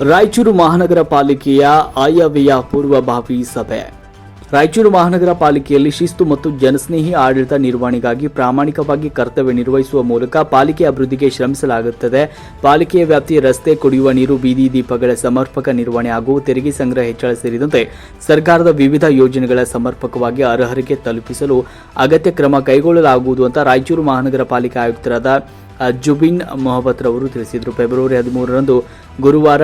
ರಾಯಚೂರು ಮಹಾನಗರ ಪಾಲಿಕೆಯ ಆಯವ್ಯಯ ಪೂರ್ವಭಾವಿ ಸಭೆ. ರಾಯಚೂರು ಮಹಾನಗರ ಪಾಲಿಕೆಯಲ್ಲಿ ಶಿಸ್ತು ಮತ್ತು ಜನಸ್ನೇಹಿ ಆಡಳಿತ ನಿರ್ವಹಣೆಗಾಗಿ ಪ್ರಾಮಾಣಿಕವಾಗಿ ಕರ್ತವ್ಯ ನಿರ್ವಹಿಸುವ ಮೂಲಕ ಪಾಲಿಕೆ ಅಭಿವೃದ್ಧಿಗೆ ಶ್ರಮಿಸಲಾಗುತ್ತದೆ. ಪಾಲಿಕೆಯ ವ್ಯಾಪ್ತಿಯ ರಸ್ತೆ, ಕುಡಿಯುವ ನೀರು, ಬೀದಿ ದೀಪಗಳ ಸಮರ್ಪಕ ನಿರ್ವಹಣೆ ಹಾಗೂ ತೆರಿಗೆ ಸಂಗ್ರಹ ಹೆಚ್ಚಳ ಸೇರಿದಂತೆ ಸರ್ಕಾರದ ವಿವಿಧ ಯೋಜನೆಗಳ ಸಮರ್ಪಕವಾಗಿ ಅರ್ಹರಿಗೆ ತಲುಪಿಸಲು ಅಗತ್ಯ ಕ್ರಮ ಕೈಗೊಳ್ಳಲಾಗುವುದು ಅಂತ ರಾಯಚೂರು ಮಹಾನಗರ ಪಾಲಿಕೆ ಆಯುಕ್ತರಾದ ಜುಬಿನ್ ಮೊಹಬತ್ ರವರು ತಿಳಿಸಿದರು. ಫೆಬ್ರವರಿ ಹದಿಮೂರರಂದು ಗುರುವಾರ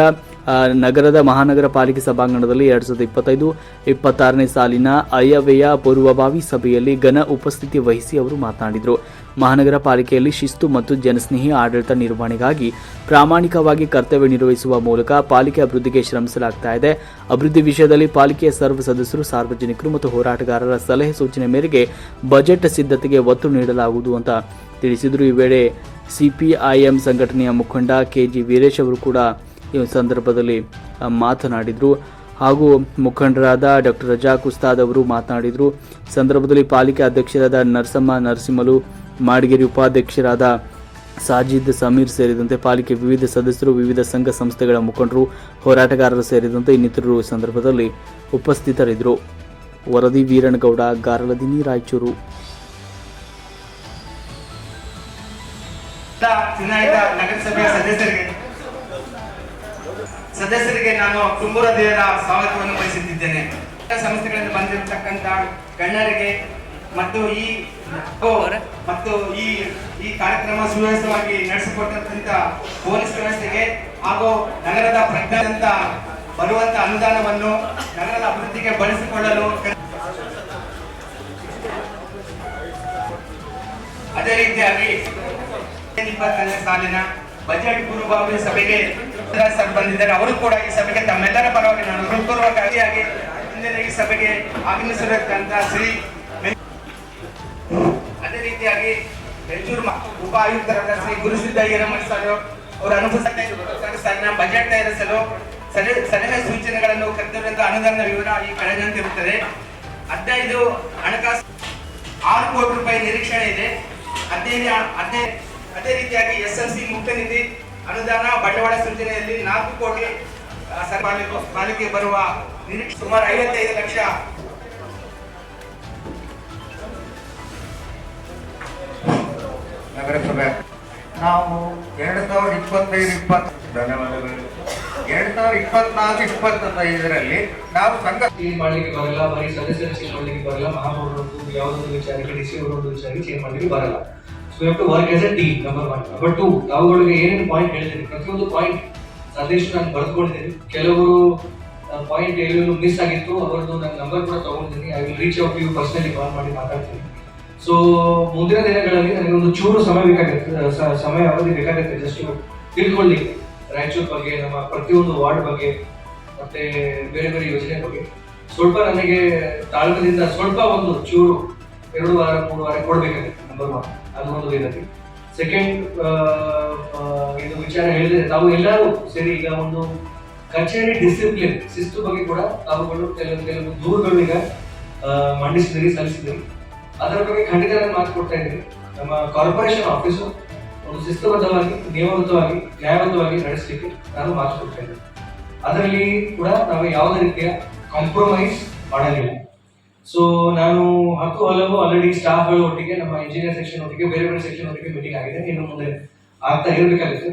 ನಗರದ ಮಹಾನಗರ ಪಾಲಿಕೆ ಸಭಾಂಗಣದಲ್ಲಿ ಎರಡ್ ಸಾವಿರದ ಇಪ್ಪತ್ತೈದು, ಇಪ್ಪತ್ತಾರನೇ ಸಾಲಿನ ಅಯವ್ಯಯ ಪೂರ್ವಭಾವಿ ಸಭೆಯಲ್ಲಿ ಘನ ಉಪಸ್ಥಿತಿ ವಹಿಸಿ ಅವರು ಮಾತನಾಡಿದರು. ಮಹಾನಗರ ಪಾಲಿಕೆಯಲ್ಲಿ ಶಿಸ್ತು ಮತ್ತು ಜನಸ್ನೇಹಿ ಆಡಳಿತ ನಿರ್ವಹಣೆಗಾಗಿ ಪ್ರಾಮಾಣಿಕವಾಗಿ ಕರ್ತವ್ಯ ನಿರ್ವಹಿಸುವ ಮೂಲಕ ಪಾಲಿಕೆ ಅಭಿವೃದ್ಧಿಗೆ ಶ್ರಮಿಸಲಾಗ್ತಾ ಇದೆ. ಅಭಿವೃದ್ಧಿ ವಿಷಯದಲ್ಲಿ ಪಾಲಿಕೆಯ ಸರ್ವ ಸದಸ್ಯರು, ಸಾರ್ವಜನಿಕರು ಮತ್ತು ಹೋರಾಟಗಾರರ ಸಲಹೆ ಸೂಚನೆ ಮೇರೆಗೆ ಬಜೆಟ್ ಸಿದ್ಧತೆಗೆ ಒತ್ತು ನೀಡಲಾಗುವುದು ಅಂತ ತಿಳಿಸಿದರು. ಈ ವೇಳೆ ಸಿಪಿಐಎಂ ಸಂಘಟನೆಯ ಮುಖಂಡ ಕೆಜಿ ವೀರೇಶ್ ಅವರು ಕೂಡ ಈ ಸಂದರ್ಭದಲ್ಲಿ ಮಾತನಾಡಿದರು. ಹಾಗೂ ಮುಖಂಡರಾದ ಡಾಕ್ಟರ್ ರಜಾಕ್ ಉಸ್ತಾದ್ ಅವರು ಮಾತನಾಡಿದರು. ಸಂದರ್ಭದಲ್ಲಿ ಪಾಲಿಕೆ ಅಧ್ಯಕ್ಷರಾದ ನರಸಮ್ಮ, ನರಸಿಂಹಲು, ಮಾಡಗೇರಿ ಉಪಾಧ್ಯಕ್ಷರಾದ ಸಾಜಿದ್ ಸಮೀರ್ ಸೇರಿದಂತೆ ಪಾಲಿಕೆ ವಿವಿಧ ಸದಸ್ಯರು, ವಿವಿಧ ಸಂಘ ಸಂಸ್ಥೆಗಳ ಮುಖಂಡರು, ಹೋರಾಟಗಾರರು ಸೇರಿದಂತೆ ಇನ್ನಿತರರು ಸಂದರ್ಭದಲ್ಲಿ ಉಪಸ್ಥಿತರಿದ್ದರು. ವರದಿ ವೀರಣಗೌಡ ಗಾರಲದಿನಿ, ರಾಯಚೂರು. ನಗರಸಭೆ ನಗರಸಭೆಯ ಸದಸ್ಯರಿಗೆ ಸದಸ್ಯರಿಗೆ ನಾನು ತುಂಬುರ ಹೃದಯದ ಸ್ವಾಗತವನ್ನು ವಹಿಸುತ್ತಿದ್ದೇನೆ ಸಂಸ್ಥೆಗಳಿಂದ ಬಂದಿರತಕ್ಕಂತ ಗಣ್ಯರಿಗೆ ಮತ್ತು ಈ ಮತ್ತು ಈ ಈ ಕಾರ್ಯಕ್ರಮ ಸುವ್ಯವಸ್ಥವಾಗಿ ನಡೆಸಿಕೊಟ್ಟಂತ ಪೊಲೀಸ್ ವ್ಯವಸ್ಥೆಗೆ ಹಾಗೂ ನಗರದ ಪ್ರಜ್ಞಾದಂತ ಬರುವಂತ ಅನುದಾನವನ್ನು ನಗರದ ಅಭಿವೃದ್ಧಿಗೆ ಬಳಸಿಕೊಳ್ಳಲು ಅದೇ ರೀತಿಯಾಗಿ ಇಪ್ಪತ್ತನೇ ಸಾಲಿನ ಬಜೆಟ್ ಪೂರ್ವಭಾವಿ ಸಭೆಗೆ ಸರ್ ಬಂದಿದ್ದಾರೆ. ಅವರು ಕೂಡ ಈ ಸಭೆಗೆ ತಮ್ಮೆಲ್ಲರ ಪರವಾಗಿ ನಾನು ಹೃತ್ಪೂರ್ವಕಾರಿಯಾಗಿ ಇಂದಿನ ಈ ಸಭೆಗೆ ಆಗಮಿಸಿರತಕ್ಕಂತ ಶ್ರೀ ಅದೇ ರೀತಿಯಾಗಿ ಮ- ಉಪ ಆಯುಕ್ತರಾದ ಶ್ರೀ ಗುರುಸಿದ್ದ ಹಿರಮಠ ಸರ್ ಅವರ ಸಾಲಿನ ಬಜೆಟ್ ತಯಾರಿಸಲು ಸಲಹೆ ಸೂಚನೆಗಳನ್ನು ಕರ್ತವ್ಯದ ಅನುದಾನದ ವಿವರ ಈ ಇರುತ್ತದೆ ಹದಿನೈದು ಹಣಕಾಸು ಆರು ಕೋಟಿ ರೂಪಾಯಿ ನಿರೀಕ್ಷಣೆ ಇದೆ. ಅದೇ ಅದೇ ರೀತಿಯಾಗಿ ಎಸ್ ಎಲ್ ಸಿ ಮುಕ್ತ ನಿಧಿ ಅನುದಾನ ಬಂಡವಾಳ ಸೂಚನೆಯಲ್ಲಿ ನಾಲ್ಕು ಕೋಟಿ ಪಾಲಿಕೆ ಬರುವ ನಿರೀಕ್ಷೆ ಸುಮಾರು ಐವತ್ತೈದು ಲಕ್ಷ. ನಗರಸಭೆ. ನಾವು ಎರಡು ಸಾವಿರದ ಇಪ್ಪತ್ತೈದು, ಇಪ್ಪತ್ತು ಧನ್ಯವಾದಗಳು. ಎರಡ್ ಸಾವಿರದ ಇಪ್ಪತ್ನಾಲ್ಕು, ಇಪ್ಪತ್ತೈದರಲ್ಲಿ ನಾವು ಸಂಘ ಚೇಂಜ್ ಮಾಡ್ಲಿಕ್ಕೆ ಬರಲ್ಲ, ಬರೀ ಸದಸ್ಯರು ಚೇಂಜ್ ಮಾಡ್ಲಿಕ್ಕೆ ಬರಲ್ಲ ಮಹಾಪೌರರದ್ದು ಯಾವುದೊಂದು ವಿಚಾರಕ್ಕೆ ಡಿ ಸಿ ಅವರೊಂದು ವಿಚಾರಕ್ಕೆ ಚೇಂಜ್ ಮಾಡ್ಲಿಕ್ಕೆ ಬರಲ್ಲ. So you to work as a team number one number two ತಾವುಗಳಿಗೆ ಏನೇನು ಪಾಯಿಂಟ್ ಹೇಳ್ತೀನಿ ಪ್ರತಿಯೊಂದು ಪಾಯಿಂಟ್ ಸಂದೇಶ ನಾನು ಬರೆದುಕೊಂಡಿದ್ದೀನಿ. ಕೆಲವರು ಪಾಯಿಂಟ್ ಎಲ್ಲೆಲ್ಲೂ ಮಿಸ್ ಆಗಿತ್ತು, ಅವರದ್ದು ನನ್ನ ನಂಬರ್ ಕೂಡ ತಗೊಂಡಿದ್ದೀನಿ. I will reach out you personally call ಮಾಡಿ ಮಾತಾಡ್ತೀನಿ. ಸೊ ಮುಂದಿನ ದಿನಗಳಲ್ಲಿ ನನಗೆ ಒಂದು ಚೂರು ಸಮಯ ಬೇಕಾಗುತ್ತೆ. ಸಮಯ ಅವಧಿ ಬೇಕಾಗುತ್ತೆ. ಜಸ್ಟ್ ತಿಳ್ಕೊಳ್ಳಿಕ್ಕೆ ರಾಯಚೂರು ಬಗ್ಗೆ, ನಮ್ಮ ಪ್ರತಿಯೊಂದು ವಾರ್ಡ್ ಬಗ್ಗೆ, ಮತ್ತೆ ಬೇರೆ ಬೇರೆ ಯೋಜನೆ ಬಗ್ಗೆ. ಸ್ವಲ್ಪ ನನಗೆ ತಾಲೂಕಿನಿಂದ ಸ್ವಲ್ಪ ಒಂದು ಚೂರು, ಎರಡು ವಾರ, ಮೂರು ವಾರ ಕೊಡ್ಬೇಕಾಗುತ್ತೆ ನಂಬರ್ ಒನ್ ಅದು ಒಂದು ವಿನಂತಿ ಸೆಕೆಂಡ್ ಇದು ವಿಚಾರ ಹೇಳಿದ್ರೆ ತಾವು ಎಲ್ಲರೂ ಸೇರಿ ಈಗ ಒಂದು ಕಚೇರಿ ಡಿಸಿಪ್ಲಿನ್ ಶಿಸ್ತು ಬಗ್ಗೆ ಕೂಡ ತಾವುಗಳು ಕೆಲವು ಕೆಲವು ದೂರುಗಳು ಈಗ ಮಂಡಿಸಿದ್ರಿ, ಸಲ್ಲಿಸಿದ್ರಿ. ಅದರ ಬಗ್ಗೆ ಖಂಡಿತ ನಾನು ಮಾತು ಕೊಡ್ತಾ ಇದ್ದೀನಿ. ನಮ್ಮ ಕಾರ್ಪೊರೇಷನ್ ಆಫೀಸು ಒಂದು ಶಿಸ್ತುಬದ್ಧವಾಗಿ, ನಿಯಮಬದ್ಧವಾಗಿ, ನ್ಯಾಯಬದ್ಧವಾಗಿ ನಡೆಸಲಿಕ್ಕೆ ನಾನು ಮಾತು ಕೊಡ್ತಾ ಇದ್ದೀನಿ. ಅದರಲ್ಲಿ ಕೂಡ ನಾವು ಯಾವುದೇ ರೀತಿಯ ಕಾಂಪ್ರಮೈಸ್ ಮಾಡಲಿಲ್ಲ. ಸೊ ನಾನು ಹತ್ತು ಹಲವು ಆಲ್ರೆಡಿ ಸ್ಟಾಫ್ಗಳ ಒಟ್ಟಿಗೆ, ನಮ್ಮ ಇಂಜಿನಿಯರ್ ಸೆಕ್ಷನ್ ಒಟ್ಟಿಗೆ, ಬೇರೆ ಬೇರೆ ಸೆಕ್ಷನ್ ಒಟ್ಟಿಗೆ ಮೀಟಿಂಗ್ ಆಗಿದೆ. ಇನ್ನು ಮುಂದೆ ಆಗ್ತಾ ಇರಬೇಕಾಗಿತ್ತು.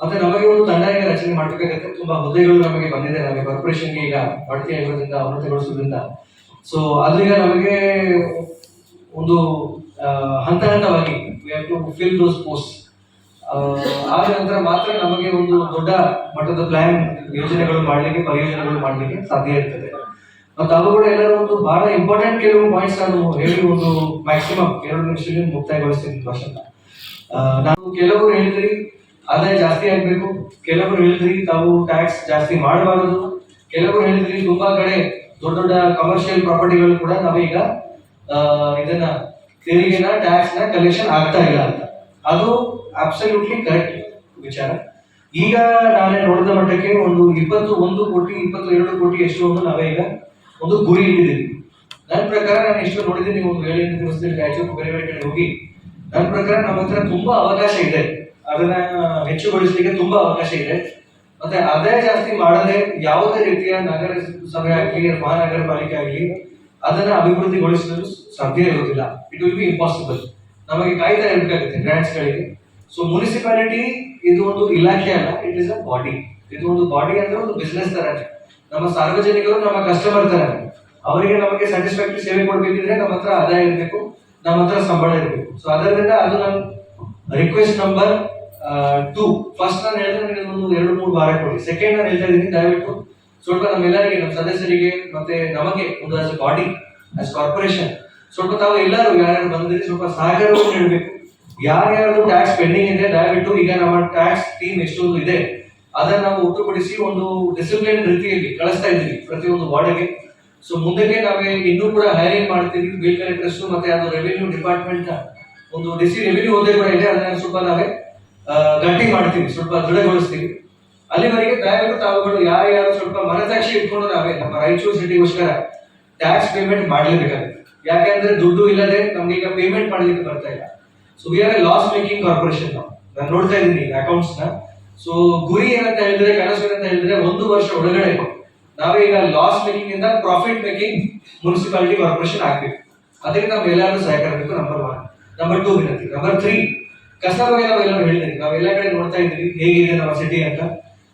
ಮತ್ತೆ ನಮಗೆ ಒಂದು ತಂಡ ಈಗ ರಚನೆ ಮಾಡಬೇಕಾಗುತ್ತೆ. ತುಂಬಾ ಹುದ್ದೆಗಳು ನಮಗೆ ಬಂದಿದೆ. ನಮಗೆ ಕಾರ್ಪೊರೇಷನ್ಗೆ ಈಗ ಬಡ್ತಿ ಆಗಿರೋದ್ರಿಂದ ಅವನತಿಗೊಳಿಸೋದ್ರಿಂದ ಸೊ ಅದು ಈಗ ನಮಗೆ ಒಂದು ಹಂತ ಹಂತವಾಗಿ ಟು ಫಿಲ್ ದೋಸ್ ಪೋಸ್ಟ್ ಆದ ನಂತರ ಮಾತ್ರ ನಮಗೆ ಒಂದು ದೊಡ್ಡ ಮಟ್ಟದ ಪ್ಲಾನ್ ಯೋಜನೆಗಳು ಮಾಡಲಿಕ್ಕೆ, ಪರಿಯೋಜನೆಗಳು ಮಾಡಲಿಕ್ಕೆ ಸಾಧ್ಯ ಇರ್ತದೆ. ಮತ್ತು ಕೂಡ ಎಲ್ಲರೂ ಒಂದು ಬಹಳ ಇಂಪಾರ್ಟೆಂಟ್ ಕೆಲವು ಪಾಯಿಂಟ್ಸ್ ನಾನು ಹೇಳಿ ಒಂದು ಮ್ಯಾಕ್ಸಿಮಮ್ ಎರಡು ನಿಮಿಷದಲ್ಲಿ ಮುಕ್ತಾಯಗೊಳಿಸ್ತೀನಿ ಭಾಷಣ ನಾವು ಕೆಲವರು ಹೇಳಿದ್ರಿ, ಆದಾಯ ಜಾಸ್ತಿ ಆಗಬೇಕು. ಕೆಲವರು ಹೇಳಿದ್ರಿ, ತಾವು ಟ್ಯಾಕ್ಸ್ ಜಾಸ್ತಿ ಮಾಡಬಾರದು. ಕೆಲವರು ಹೇಳಿದ್ರಿ, ತುಂಬಾ ಕಡೆ ದೊಡ್ಡ ದೊಡ್ಡ ಕಮರ್ಷಿಯಲ್ ಪ್ರಾಪರ್ಟಿಗಳು ಕೂಡ ನಾವೀಗ ಇದನ್ನ ತೆರಿಗೆನ ಟ್ಯಾಕ್ಸ್ನ ಕಲೆಕ್ಷನ್ ಆಗ್ತಾ ಇಲ್ಲ ಅಂತ. ಅದು ಅಬ್ಸಲ್ಯೂಟ್ಲಿ ಕರೆಕ್ಟ್ ವಿಚಾರ. ಈಗ ನಾನೇ ನೋಡಿದ ಮಟ್ಟಕ್ಕೆ ಒಂದು ಇಪ್ಪತ್ತು ಒಂದು ಕೋಟಿ, ಇಪ್ಪತ್ತು ಎರಡು ಕೋಟಿ ಎಷ್ಟು ಒಂದು ನಾವೇ ಈಗ ಒಂದು ಗುರಿ ಇದೆ ನನ್ನ ಪ್ರಕಾರ ನಾನು ಎಷ್ಟು ನೋಡಿದ್ದೀನಿ ಒಂದು ಏಳೆಂಟು ದಿವಸದಲ್ಲಿ ರಾಯಚೂರು ಬೇರೆ ಹೋಗಿ, ನನ್ನ ಪ್ರಕಾರ ನಮ್ಮ ಹತ್ರ ತುಂಬಾ ಅವಕಾಶ ಇದೆ. ಅದನ್ನ ಹೆಚ್ಚುಗೊಳಿಸಲಿಕ್ಕೆ ತುಂಬಾ ಅವಕಾಶ ಇದೆ. ಮತ್ತೆ ಅದೇ ಜಾಸ್ತಿ ಮಾಡದೆ ಯಾವುದೇ ರೀತಿಯ ನಗರ ಸಭೆ ಆಗಲಿ, ಮಹಾನಗರ ಪಾಲಿಕೆ ಆಗಲಿ, ಅದನ್ನ ಅಭಿವೃದ್ಧಿಗೊಳಿಸಲು ಸಾಧ್ಯ ಇರುವುದಿಲ್ಲ ಇಟ್ ವಿಲ್ ಬಿ ಇಂಪಾಸಿಬಲ್ ನಮಗೆ ಕಾಯ್ತಾ ಇರಬೇಕಾಗುತ್ತೆ ಗ್ರಾಂಟ್ಸ್ ಗಳಿಗೆ. ಸೊ ಮುನಿಸಿಪಾಲಿಟಿ ಇದು ಒಂದು ಇಲಾಖೆ ಅಲ್ಲ ಇಟ್ ಇಸ್ ಅ ಬಾಡಿ ಇದು ಒಂದು ಬಾಡಿ ಅಂದ್ರೆ ಒಂದು ಬಿಸ್ನೆಸ್ ತರ ನಮ್ಮ ಸಾರ್ವಜನಿಕರು, ನಮ್ಮ ಕಸ್ಟಮರ್ ತರ ಅವರಿಗೆ ನಮಗೆ ಸ್ಯಾಟಿಸ್ಫ್ಯಾಕ್ಟರಿ ಸೇವೆ ಕೊಡ್ಬೇಕಿದ್ರೆ ನಮ್ಮ ಹತ್ರ ಆದಾಯ ಇರಬೇಕು, ನಮ್ಮ ಹತ್ರ ಸಂಬಳ ಇರಬೇಕು. ಸೊ ಅದರಿಂದ ಅದು ನನ್ನ ರಿಕ್ವೆಸ್ಟ್ ನಂಬರ್ ಟೂ ಫಸ್ಟ್ ನಾನು ಹೇಳಿದ್ರೆ ನನಗೆ ಒಂದು ಎರಡು, ಮೂರು ವಾರ ಕೊಡಿ. ಸೆಕೆಂಡ್ ನಾನು ಹೇಳ್ತಾ ಇದ್ದೀನಿ, ದಯವಿಟ್ಟು ಸ್ವಲ್ಪ ನಮ್ಮೆಲ್ಲರಿಗೆ ನಮ್ಮ ಸದಸ್ಯರಿಗೆ ಮತ್ತೆ ನಮಗೆ ಒಂದು ಆಸ್ ಬಾಡಿ ಆಸ್ ಕಾರ್ಪೊರೇಷನ್ ಸ್ವಲ್ಪ ತಾವು ಎಲ್ಲರೂ ಯಾರ್ಯಾರು ಬಂದಿರಿ, ಸ್ವಲ್ಪ ಸಹಕಾರವನ್ನು ನೀಡಬೇಕು. ಯಾರ್ಯಾರು ಟ್ಯಾಕ್ಸ್ ಪೆಂಡಿಂಗ್ ಇದೆ, ದಯವಿಟ್ಟು ಈಗ ನಮ್ಮ ಟ್ಯಾಕ್ಸ್ ಟೀಮ್ ಎಷ್ಟೊಂದು ಇದೆ ಅದನ್ನ ನಾವು ಒಟ್ಟುಗೂಡಿಸಿ ಒಂದು ಡಿಸಿಪ್ಲಿನ್ ರೀತಿಯಲ್ಲಿ ಕಳಿಸ್ತಾ ಇದ್ದೀವಿ ಪ್ರತಿಯೊಂದು ವಾರ್ಡ್ಗೆ ಸೊ ಮುಂದಕ್ಕೆ ನಾವೇ ಇನ್ನೂ ಕೂಡ ಹೈರಿಂಗ್ ಮಾಡ್ತೀವಿ? ಬಿಲ್ ಕಲೆಕ್ಟರ್ಸ್ ಮತ್ತೆ ಅದು ರೆವಿನ್ಯೂ ಡಿಪಾರ್ಟ್ಮೆಂಟ್ ಒಂದು ಡಿಸಿ ರೆವಿನ್ಯೂ ಒಂದೇ ಕೂಡ ಇದೆ, ಅದನ್ನ ಸ್ವಲ್ಪ ನಾವೇ ಗಟ್ಟಿ ಮಾಡ್ತೀವಿ, ಸ್ವಲ್ಪ ದೃಢಗೊಳಿಸ್ತೀವಿ. ಅಲ್ಲಿವರೆಗೆ ದಯವಿಟ್ಟು ತಾವುಗಳು ಯಾರ್ಯಾರು ಸ್ವಲ್ಪ ಮನಸಾಕ್ಷಿ ಇಟ್ಕೊಂಡು ನಾವೇ, ನಮ್ಮ ರಾಯಚೂರು ಸಿಟಿಗೋಸ್ಕರ ಟ್ಯಾಕ್ಸ್ ಪೇಮೆಂಟ್ ಮಾಡಲೇಬೇಕಾಗುತ್ತೆ. ಯಾಕೆಂದ್ರೆ ದುಡ್ಡು ಇಲ್ಲದೆ ನಮ್ಗೆ ಈಗ ಪೇಮೆಂಟ್ ಮಾಡಲಿಕ್ಕೆ ಬರ್ತಾ ಇಲ್ಲ. So we are a loss making corporation ನಾವು. ನಾನು ನೋಡ್ತಾ ಇದ್ದೀನಿ ಅಕೌಂಟ್ಸ್ನ. ಸೊ ಗುರಿ ಏನಂತ ಹೇಳಿದ್ರೆ, ಕನಸು ಏನಂತ ಹೇಳಿದ್ರೆ, ಒಂದು ವರ್ಷ ಒಳಗಡೆ ನಾವೀಗ ಲಾಸ್ ಮೇಕಿಂಗ್ ಇಂದ ಪ್ರಾಫಿಟ್ ಮೇಕಿಂಗ್ ಮುನ್ಸಿಪಾಲಿಟಿ ಕಾರ್ಪೊರೇಷನ್ ಆಗ್ಬೇಕು. ಅದಕ್ಕೆ ನಾವು ಎಲ್ಲರೂ ಸಹಕಾರ ಬೇಕು ನಂಬರ್ ಒನ್ ನಂಬರ್ ಟೂ ವಿನಂತಿ. ನಂಬರ್ ತ್ರೀ ಕಸ ಬಗ್ಗೆ ನಾವೆಲ್ಲರೂ ಹೇಳಿದ್ರಿ ನಾವು ಎಲ್ಲ ಕಡೆ ನೋಡ್ತಾ ಇದ್ವಿ ಹೇಗಿದೆ ನಮ್ಮ ಸಿಟಿ ಅಂತ.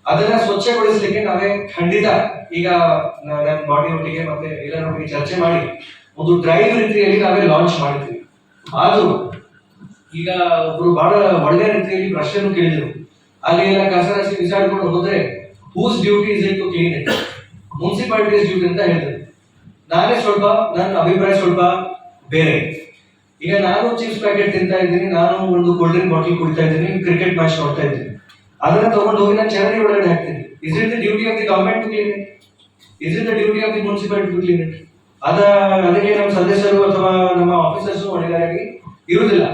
ಅದನ್ನ ಸ್ವಚ್ಛಗೊಳಿಸ್ಲಿಕ್ಕೆ ನಾವೇ ಖಂಡಿತ ಈಗ ನನ್ನ ಬಾಡಿ ಒಟ್ಟಿಗೆ ಮತ್ತೆ ಎಲ್ಲರೊಟ್ಟಿಗೆ ಚರ್ಚೆ ಮಾಡಿ, ಒಂದು ಡ್ರೈವ್ ರೀತಿಯಲ್ಲಿ ನಾವೇ ಲಾಂಚ್ ಮಾಡಿದ್ವಿ. ಆದ್ರೂ ಈಗ ಒಬ್ರು ಬಹಳ ಒಳ್ಳೆ ರೀತಿಯಲ್ಲಿ ಪ್ರಶ್ನೆ ಕೇಳಿದ್ರು. ಅಲ್ಲಿ ಎಲ್ಲ ಕಸ ರಾಶಿ ಬಿಸಾಡ್ಕೊಂಡು ಹೋದ್ರೆ whose duty is it to clean it municipality's duty ಅಂತ ಹೇಳ್ತಾರೆ. ನಾನೇ ಸ್ವಲ್ಪ, ನನ್ನ ಅಭಿಪ್ರಾಯ ಸ್ವಲ್ಪ ಬೇರೆ. ಈಗ ನಾನು ಚಿಪ್ಸ್ ಪ್ಯಾಕೆಟ್ ತಿಂತಾ ಇದ್ದೀನಿ, ನಾನು ಒಂದು ಕೋಲ್ಡ್ ಡ್ರಿಂಕ್ ಬಾಟಲ್ ಕುಡಿತಾ ಇದ್ದೀನಿ ಕ್ರಿಕೆಟ್ ಮ್ಯಾಚ್ ನೋಡ್ತಾ ಇದ್ದೀನಿ. ಅದನ್ನ ತಗೊಂಡು ಹೋಗಿ ನಾನು ಚರಂಡಿ ಒಳಗಡೆ ಹಾಕ್ತೀನಿ. Is it the duty of the government to clean it is it the duty of the municipality to clean it ಅದ, ಅದಕ್ಕೆ ನಮ್ಮ ಸದಸ್ಯರು ಅಥವಾ ನಮ್ಮ ಆಫೀಸರ್ಸ್ ಹೊಣೆಗಾರಾಗಿ ಇರುವುದಿಲ್ಲ.